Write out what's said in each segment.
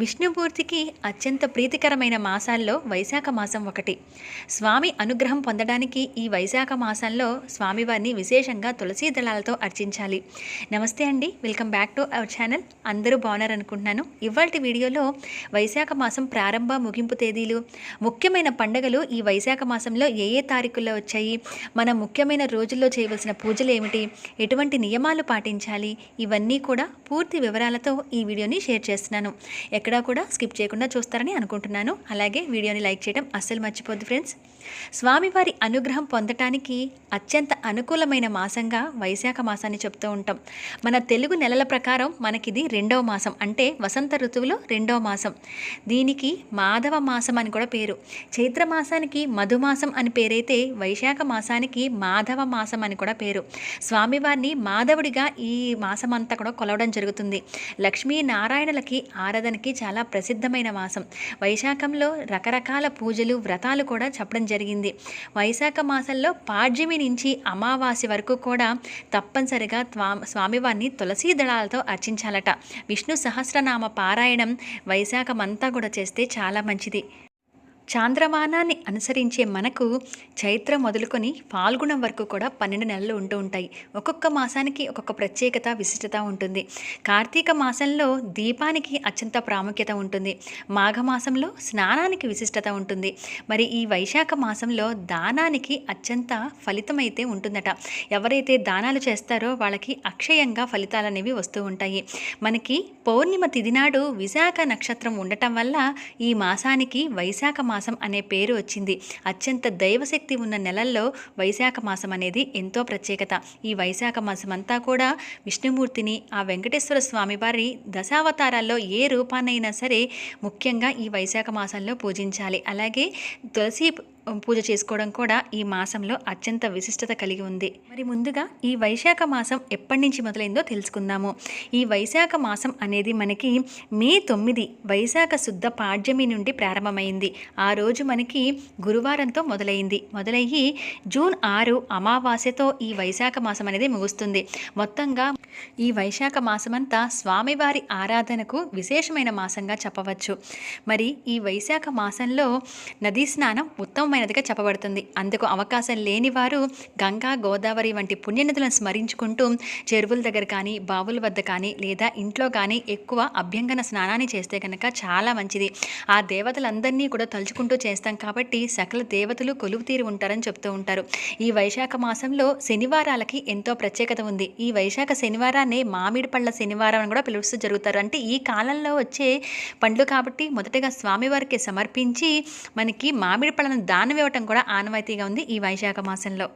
విష్ణుమూర్తికి అత్యంత ప్రీతికరమైన మాసాల్లో వైశాఖ మాసం ఒకటి. స్వామి అనుగ్రహం పొందడానికి ఈ వైశాఖ మాసంలో స్వామివారిని విశేషంగా తులసీ దళాలతో అర్చించాలి. నమస్తే అండి welcome back to our channel. అందరూ బాగున్నారు అనుకుంటున్నాను ఇవాళ వీడియోలో వైశాఖ మాసం ప్రారంభ ముగింపు తేదీలు ముఖ్యమైన పండుగలు ఈ వైశాఖ మాసంలో ఏ ఏ తారీఖుల్లో వచ్చాయి మన ముఖ్యమైన రోజుల్లో చేయవలసిన పూజలు ఏమిటి ఎటువంటి నియమాలు పాటించాలి ఇవన్నీ కూడా పూర్తి వివరాలతో ఈ వీడియోని షేర్ చేస్తున్నాను. ఎక్కడా కూడా స్కిప్ చేయకుండా చూస్తారని అనుకుంటున్నాను. అలాగే వీడియోని లైక్ చేయడం అస్సలు మర్చిపోద్దు ఫ్రెండ్స్. స్వామివారి అనుగ్రహం పొందటానికి అత్యంత అనుకూలమైన మాసంగా వైశాఖ మాసాన్ని చెప్తూ ఉంటాం. మన తెలుగు నెలల ప్రకారం మనకిది రెండవ మాసం అంటే వసంత ఋతువులో రెండవ మాసం. దీనికి మాధవ మాసం అని కూడా పేరు. చైత్ర మాసానికి మధుమాసం అని పేరైతే వైశాఖ మాసానికి మాధవ మాసం అని కూడా పేరు. స్వామివారిని మాధవుడిగా ఈ మాసం అంతా కూడా కొలవడం జరుగుతుంది. లక్ష్మీ నారాయణలకి ఆరాధనకి చాలా ప్రసిద్ధమైన మాసం. వైశాఖంలో రకరకాల పూజలు వ్రతాలు కూడా చెప్పడం జరిగింది. వైశాఖ మాసంలో పాడ్యమి నుంచి అమావాస్య వరకు కూడా తప్పనిసరిగా స్వామివారిని తులసీ దళాలతో అర్చించాలట. విష్ణు సహస్రనామ పారాయణం వైశాఖమంతా కూడా చేస్తే చాలా మంచిది. చాంద్రమానాన్ని అనుసరించే మనకు చైత్రం మొదలుకొని ఫాల్గుణం వరకు కూడా పన్నెండు నెలలు ఉంటూ ఉంటాయి. ఒక్కొక్క మాసానికి ఒక్కొక్క ప్రత్యేకత విశిష్టత ఉంటుంది. కార్తీక మాసంలో దీపానికి అత్యంత ప్రాముఖ్యత ఉంటుంది. మాఘమాసంలో స్నానానికి విశిష్టత ఉంటుంది. మరి ఈ వైశాఖ మాసంలో దానానికి అత్యంత ఫలితమైతే ఉంటుందట. ఎవరైతే దానాలు చేస్తారో వాళ్ళకి అక్షయంగా ఫలితాలు అనేవి వస్తూ ఉంటాయి. మనకి పౌర్ణిమ తిదినాడు విశాఖ నక్షత్రం ఉండటం వల్ల ఈ మాసానికి వైశాఖ మాసం మాసం అనే పేరు వచ్చింది. అత్యంత దైవశక్తి ఉన్న నెలల్లో వైశాఖ మాసం అనేది ఎంతో ప్రత్యేకత. ఈ వైశాఖ మాసం అంతా కూడా విష్ణుమూర్తిని ఆ వెంకటేశ్వర స్వామి వారి దశావతారాల్లో ఏ రూపాన్నైనా సరే ముఖ్యంగా ఈ వైశాఖ మాసంలో పూజించాలి. అలాగే తులసి పూజ చేసుకోవడం కూడా ఈ మాసంలో అత్యంత విశిష్టత కలిగి ఉంది. మరి ముందుగా ఈ వైశాఖ మాసం ఎప్పటి నుంచి మొదలైందో తెలుసుకుందాము. ఈ వైశాఖ మాసం అనేది మనకి మే తొమ్మిది వైశాఖ శుద్ధ పాడ్యమి నుండి ప్రారంభమైంది. ఆ రోజు మనకి గురువారంతో మొదలైంది. మొదలయ్యి జూన్ ఆరు అమావాస్యతో ఈ వైశాఖ మాసం అనేది ముగుస్తుంది. మొత్తంగా ఈ వైశాఖ మాసమంతా స్వామివారి ఆరాధనకు విశేషమైన మాసంగా చెప్పవచ్చు. మరి ఈ వైశాఖ మాసంలో నదీ స్నానం ఉత్తమమైనదిగా చెప్పబడుతుంది. అందుకు అవకాశం లేని వారు గంగా గోదావరి వంటి పుణ్యనదులను స్మరించుకుంటూ చెరువుల దగ్గర కానీ బావుల వద్ద కానీ లేదా ఇంట్లో కానీ ఎక్కువ అభ్యంగన స్నానాన్ని చేస్తే కనుక చాలా మంచిది. ఆ దేవతలందరినీ కూడా తలుచుకుంటూ చేస్తాం కాబట్టి సకల దేవతలు కొలువు తీరి ఉంటారని చెప్తూ ఉంటారు. ఈ వైశాఖ మాసంలో శనివారాలకి ఎంతో ప్రత్యేకత ఉంది. ఈ వైశాఖ శనివారాన్ని మామిడి పళ్ళ శనివారం అని కూడా పిలుస్తూ జరుగుతారు. అంటే ఈ కాలంలో వచ్చే పండ్లు కాబట్టి మొదటగా స్వామివారికి సమర్పించి మనకి మామిడి పళ్ళను దానం ఇవ్వటం కూడా ఆనవాయితీగా ఉంది ఈ వైశాఖ మాసంలో.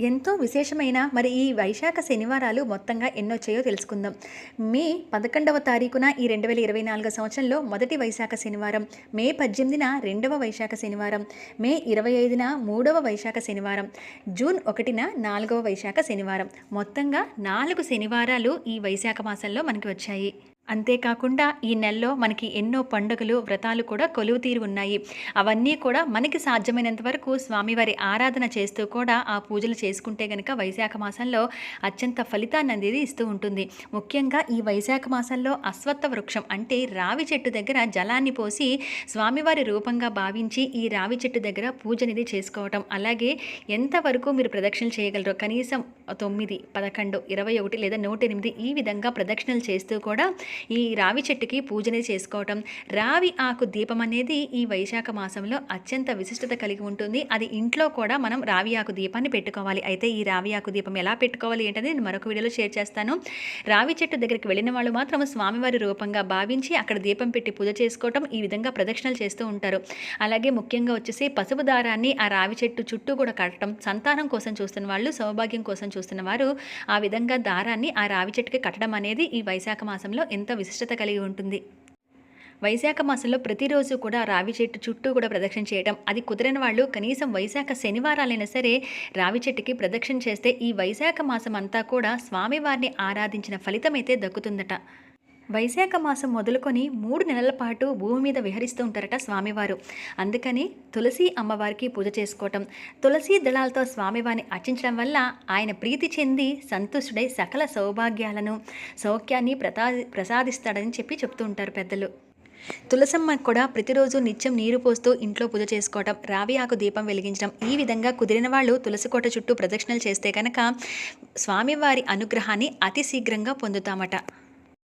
ఎంతో విశేషమైన మరి ఈ వైశాఖ శనివారాలు మొత్తంగా ఎన్నొచ్చాయో తెలుసుకుందాం. మే పదకొండవ తారీఖున ఈ రెండు వేల ఇరవై నాలుగో సంవత్సరంలో మొదటి వైశాఖ శనివారం. మే పద్దెనిమిదిన రెండవ వైశాఖ శనివారం. మే ఇరవై ఐదున మూడవ వైశాఖ శనివారం. జూన్ ఒకటిన నాలుగవ వైశాఖ శనివారం. మొత్తంగా నాలుగు శనివారాలు ఈ వైశాఖ మాసంలో మనకి వచ్చాయి. అంతేకాకుండా ఈ నెలలో మనకి ఎన్నో పండుగలు వ్రతాలు కూడా కొలువు తీరు ఉన్నాయి. అవన్నీ కూడా మనకి సాధ్యమైనంత వరకు స్వామివారి ఆరాధన చేస్తూ కూడా ఆ పూజలు చేసుకుంటే గనక వైశాఖ మాసంలో అత్యంత ఫలితాన్ని అనేది ఇస్తూ ఉంటుంది. ముఖ్యంగా ఈ వైశాఖ మాసంలో అశ్వత్థ వృక్షం అంటే రావి చెట్టు దగ్గర జలాన్ని పోసి స్వామివారి రూపంగా భావించి ఈ రావి చెట్టు దగ్గర పూజ అనేది చేసుకోవటం. అలాగే ఎంతవరకు మీరు ప్రదక్షిణలు చేయగలరో కనీసం తొమ్మిది పదకొండు ఇరవై ఒకటి లేదా నూట ఎనిమిది ఈ విధంగా ప్రదక్షిణలు చేస్తూ కూడా ఈ రావి చెట్టుకి పూజని చేసుకోవటం. రావి ఆకు దీపం అనేది ఈ వైశాఖ మాసంలో అత్యంత విశిష్టత కలిగి ఉంటుంది. అది ఇంట్లో కూడా మనం రావి ఆకు దీపాన్ని పెట్టుకోవాలి. అయితే ఈ రావి ఆకు దీపం ఎలా పెట్టుకోవాలి ఏంటనేది నేను మరొక వీడియోలో షేర్ చేస్తాను. రావి చెట్టు దగ్గరికి వెళ్ళిన వాళ్ళు మాత్రం స్వామివారి రూపంగా భావించి అక్కడ దీపం పెట్టి పూజ చేసుకోవటం ఈ విధంగా ప్రదక్షిణలు చేస్తూ ఉంటారు. అలాగే ముఖ్యంగా వచ్చేసి పసుపు దారాన్ని ఆ రావి చెట్టు చుట్టూ కూడా కట్టడం సంతానం కోసం చూస్తున్న వాళ్ళు సౌభాగ్యం కోసం చూస్తున్న వారు ఆ విధంగా దారాన్ని ఆ రావి చెట్టుకి కట్టడం అనేది ఈ వైశాఖ మాసంలో ఎంత విశిష్టత కలిగి ఉంటుంది. వైశాఖ మాసంలో ప్రతిరోజు కూడా రావి చెట్టు చుట్టూ కూడా ప్రదక్షిణ చేయడం అది కుదరని వాళ్ళు కనీసం వైశాఖ శనివారాలైనా సరే రావి చెట్టుకి ప్రదక్షిణ చేస్తే ఈ వైశాఖ మాసం అంతా కూడా స్వామివారిని ఆరాధించిన ఫలితం అయితే దక్కుతుందట. వైశాఖ మాసం మొదలుకొని మూడు నెలల పాటు భూమి మీద విహరిస్తూ ఉంటారట స్వామివారు. అందుకని తులసి అమ్మవారికి పూజ చేసుకోవటం తులసి దళాలతో స్వామివారిని అర్చించడం వల్ల ఆయన ప్రీతి చెంది సంతుష్టుడై సకల సౌభాగ్యాలను సౌఖ్యాన్ని ప్రతా ప్రసాదిస్తాడని చెప్పి చెప్తూ ఉంటారు పెద్దలు. తులసమ్మ కూడా ప్రతిరోజు నిత్యం నీరు పోస్తూ ఇంట్లో పూజ చేసుకోవటం రావి ఆకు దీపం వెలిగించడం ఈ విధంగా కుదిరిన వాళ్ళు తులసి కోట చుట్టూ ప్రదక్షిణలు చేస్తే కనుక స్వామివారి అనుగ్రహాన్ని అతి శీఘ్రంగా పొందుతామట.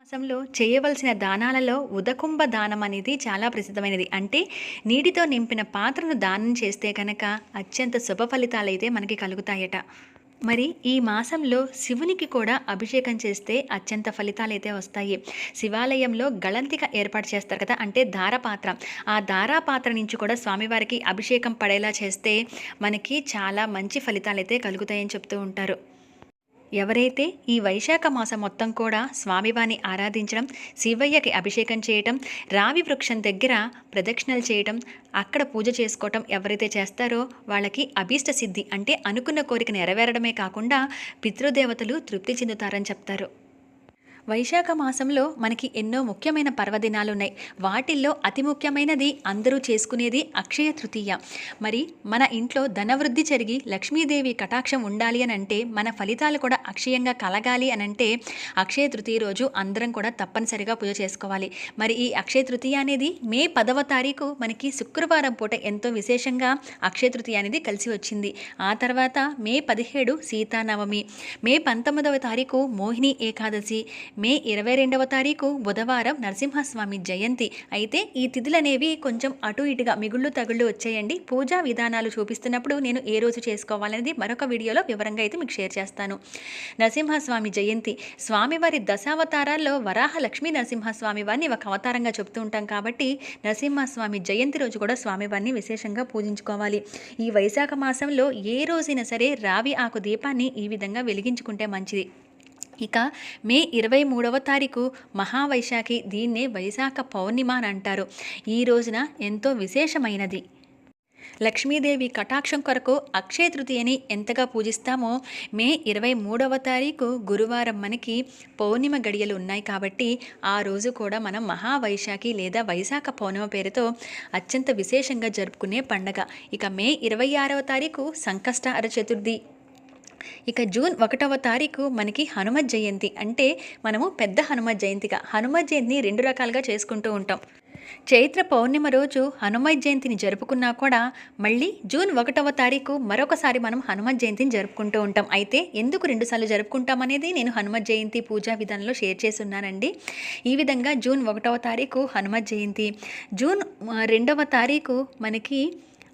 మాసంలో చేయవలసిన దానాలలో ఉదకుంభ దానం అనేది చాలా ప్రసిద్ధమైనది. అంటే నీటితో నింపిన పాత్రను దానం చేస్తే కనుక అత్యంత శుభ ఫలితాలైతే మనకి కలుగుతాయట. మరి ఈ మాసంలో శివునికి కూడా అభిషేకం చేస్తే అత్యంత ఫలితాలైతే వస్తాయి. శివాలయంలో గళంతిక ఏర్పాటు చేస్తారు కదా అంటే దారపాత్ర. ఆ దారాపాత్ర నుంచి కూడా స్వామివారికి అభిషేకం పడేలా చేస్తే మనకి చాలా మంచి ఫలితాలైతే కలుగుతాయని చెప్తూ ఉంటారు. ఎవరైతే ఈ వైశాఖ మాసం మొత్తం కూడా స్వామివారిని ఆరాధించడం శివయ్యకి అభిషేకం చేయటం రావి వృక్షం దగ్గర ప్రదక్షిణలు చేయటం అక్కడ పూజ చేసుకోవటం ఎవరైతే చేస్తారో వాళ్ళకి అభీష్ట సిద్ధి అంటే అనుకున్న కోరిక నెరవేరడమే కాకుండా పితృదేవతలు తృప్తి చెందుతారని చెప్తారు. వైశాఖ మాసంలో మనకి ఎన్నో ముఖ్యమైన పర్వదినాలు ఉన్నాయి వాటిల్లో అతి ముఖ్యమైనది అందరూ చేసుకునేది అక్షయ తృతీయ. మరి మన ఇంట్లో ధనవృద్ధి జరిగి లక్ష్మీదేవి కటాక్షం ఉండాలి అని అంటే మన ఫలితాలు కూడా అక్షయంగా కలగాలి అని అంటే అక్షయ తృతీయ రోజు అందరం కూడా తప్పనిసరిగా పూజ చేసుకోవాలి. మరి ఈ అక్షయ తృతీయ అనేది మే పదవ తారీఖు మనకి శుక్రవారం పూట ఎంతో విశేషంగా అక్షయ తృతీయ అనేది కలిసి వచ్చింది. ఆ తర్వాత మే పదిహేడు సీతానవమి మే పంతొమ్మిదవ తారీఖు మోహిని ఏకాదశి మే ఇరవై రెండవ తారీఖు బుధవారం నరసింహస్వామి జయంతి. అయితే ఈ తిథులనేవి కొంచెం అటు ఇటుగా మిగుళ్ళు తగుళ్ళు వచ్చాయండి. పూజా విధానాలు చూపిస్తున్నప్పుడు నేను ఏ రోజు చేసుకోవాలనేది మరొక వీడియోలో వివరంగా అయితే మీకు షేర్ చేస్తాను. నరసింహస్వామి జయంతి. స్వామివారి దశావతారాల్లో వరాహ లక్ష్మీ నరసింహస్వామి వారిని ఒక అవతారంగా చెప్తూ ఉంటాం కాబట్టి నరసింహస్వామి జయంతి రోజు కూడా స్వామివారిని విశేషంగా పూజించుకోవాలి. ఈ వైశాఖ మాసంలో ఏ రోజైనా సరే రావి ఆకు దీపాన్ని ఈ విధంగా వెలిగించుకుంటే మంచిది. ఇక మే ఇరవై మూడవ తారీఖు మహావైశాఖి దీన్నే వైశాఖ పౌర్ణిమ అని అంటారు. ఈ రోజున ఎంతో విశేషమైనది. లక్ష్మీదేవి కటాక్షం కొరకు అక్షయ తృతీయని ఎంతగా పూజిస్తామో మే ఇరవై మూడవ తారీఖు గురువారం మనకి పౌర్ణిమ గడియలు ఉన్నాయి కాబట్టి ఆ రోజు కూడా మనం మహావైశాఖి లేదా వైశాఖ పౌర్ణిమ పేరుతో అత్యంత విశేషంగా జరుపుకునే పండగ. ఇక మే ఇరవై ఆరవ తారీఖు సంకష్టహర చతుర్థి. ఇక జూన్ ఒకటవ తారీఖు మనకి హనుమత్ జయంతి. అంటే మనము పెద్ద హనుమత్ జయంతిగా హనుమత్ జయంతిని రెండు రకాలుగా చేసుకుంటూ ఉంటాం. చైత్ర పౌర్ణిమ రోజు హనుమత్ జయంతిని జరుపుకున్నా కూడా మళ్ళీ జూన్ ఒకటవ తారీఖు మరొకసారి మనం హనుమత్ జయంతిని జరుపుకుంటూ ఉంటాం. అయితే ఎందుకు రెండుసార్లు జరుపుకుంటాం అనేది నేను హనుమత్ జయంతి పూజా విధానంలో షేర్ చేస్తున్నానండి. ఈ విధంగా జూన్ ఒకటవ తారీఖు హనుమత్ జయంతి. జూన్ రెండవ తారీఖు మనకి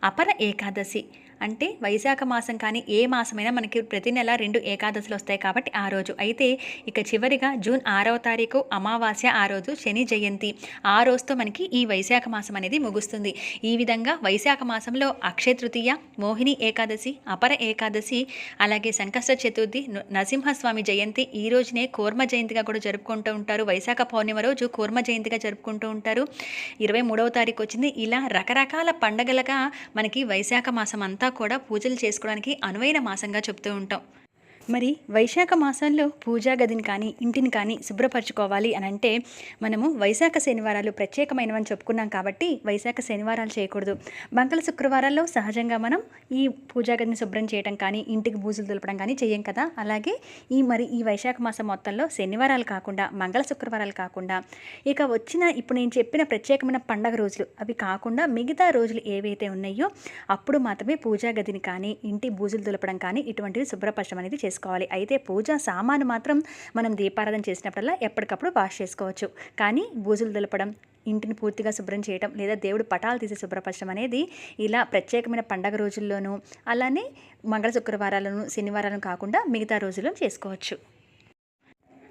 అపర ఏకాదశి. అంటే వైశాఖ మాసం కానీ ఏ మాసమైనా మనకి ప్రతి నెల రెండు ఏకాదశులు వస్తాయి కాబట్టి ఆ రోజు. అయితే ఇక చివరిగా జూన్ ఆరవ తారీఖు అమావాస్య ఆ రోజు శని జయంతి. ఆ రోజుతో మనకి ఈ వైశాఖ మాసం అనేది ముగుస్తుంది. ఈ విధంగా వైశాఖ మాసంలో అక్షయ తృతీయ మోహిని ఏకాదశి అపర ఏకాదశి అలాగే సంకష్ట చతుర్థి నరసింహస్వామి జయంతి ఈ రోజునే కూర్మ జయంతిగా కూడా జరుపుకుంటూ ఉంటారు. వైశాఖ పౌర్ణిమ రోజు కూర్మ జయంతిగా జరుపుకుంటూ ఉంటారు. ఇరవై మూడవ తారీఖు వచ్చింది. ఇలా రకరకాల పండగలుగా మనకి వైశాఖ మాసం అంతా కూడా పూజలు చేసుకోవడానికి అనువైన మాసంగా చెప్తూ ఉంటాం. మరి వైశాఖ మాసంలో పూజా గదిని కానీ ఇంటిని కానీ శుభ్రపరచుకోవాలి అని అంటే మనము వైశాఖ శనివారాలు ప్రత్యేకమైనవని చెప్పుకున్నాం కాబట్టి వైశాఖ శనివారాలు చేయకూడదు. మంగళ శుక్రవారాల్లో సహజంగా మనం ఈ పూజా గదిని శుభ్రం చేయడం కానీ ఇంటికి బూజులు దులపడం కానీ చేయం కదా. అలాగే ఈ మరి ఈ వైశాఖ మాసం మొత్తంలో శనివారాలు కాకుండా మంగళ శుక్రవారాలు కాకుండా ఇక వచ్చిన ఇప్పుడు నేను చెప్పిన ప్రత్యేకమైన పండగ రోజులు అవి కాకుండా మిగతా రోజులు ఏవైతే ఉన్నాయో అప్పుడు మాత్రమే పూజా గదిని కానీ ఇంటి బూజులు దులపడం కానీ ఇటువంటివి శుభ్రపరచడం అనేది చేసుకోవాలి. అయితే పూజా సామాను మాత్రం మనం దీపారాధన చేసినప్పుడల్లా ఎప్పటికప్పుడు వాష్ చేసుకోవచ్చు. కానీ బూజులు దులపడం ఇంటిని పూర్తిగా శుభ్రం చేయడం లేదా దేవుడు పటాలు తీసి శుభ్రపరచడం అనేది ఇలా ప్రత్యేకమైన పండగ రోజుల్లోనూ అలానే మంగళ శుక్రవారాలను శనివారాలను కాకుండా మిగతా రోజుల్లో చేసుకోవచ్చు.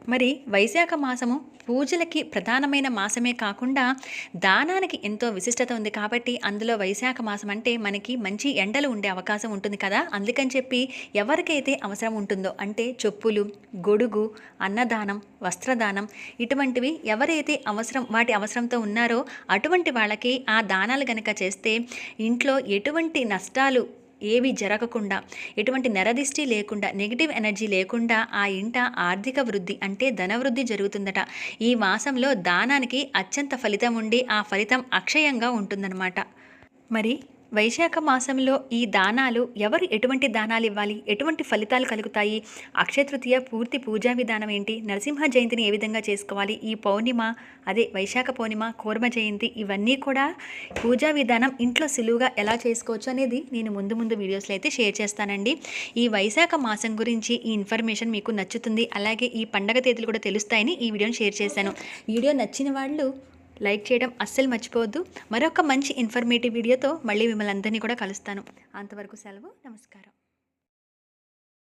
మరి వైశాఖ మాసము పూజలకి ప్రధానమైన మాసమే కాకుండా దానానికి ఎంతో విశిష్టత ఉంది కాబట్టి అందులో వైశాఖ మాసం అంటే మనకి మంచి ఎండలు ఉండే అవకాశం ఉంటుంది కదా. అందుకని చెప్పి ఎవరికైతే అవసరం ఉంటుందో అంటే చెప్పులు గొడుగు అన్నదానం వస్త్రదానం ఇటువంటివి ఎవరైతే అవసరం వాటి అవసరంతో ఉన్నారో అటువంటి వాళ్ళకి ఆ దానాలు గనక చేస్తే ఇంట్లో ఎటువంటి నష్టాలు ఏవి జరగకుండా ఎటువంటి నరదిష్టి లేకుండా నెగిటివ్ ఎనర్జీ లేకుండా ఆ ఇంట ఆర్థిక వృద్ధి అంటే ధనవృద్ధి జరుగుతుందట. ఈ మాసంలో దానానికి అత్యంత ఫలితం ఉండి ఆ ఫలితం అక్షయంగా ఉంటుందన్నమాట. మరి వైశాఖ మాసంలో ఈ దానాలు ఎవరు ఎటువంటి దానాలు ఇవ్వాలి? ఎటువంటి ఫలితాలు కలుగుతాయి? అక్షయతృతీయ పూర్తి పూజా విధానం ఏంటి? నరసింహ జయంతిని ఏ విధంగా చేసుకోవాలి? ఈ పౌర్ణిమ అదే వైశాఖ పౌర్ణిమ కూర్మ జయంతి ఇవన్నీ కూడా పూజా విధానం ఇంట్లో సులువుగా ఎలా చేసుకోవచ్చు అనేది నేను ముందు ముందు వీడియోస్లో అయితే షేర్ చేస్తానండి. ఈ వైశాఖ మాసం గురించి ఈ ఇన్ఫర్మేషన్ మీకు నచ్చుతుంది. అలాగే ఈ పండగ తేదీలు కూడా తెలుస్తాయని ఈ వీడియోని షేర్ చేశాను. వీడియో నచ్చిన వాళ్ళు లైక్ చేయడం అస్సలు మర్చిపోవద్దు. మరొక మంచి ఇన్ఫర్మేటివ్ వీడియోతో మళ్ళీ మిమ్మల్ని అందరినీ కూడా కలుస్తాను. అంతవరకు సెలవు. నమస్కారం.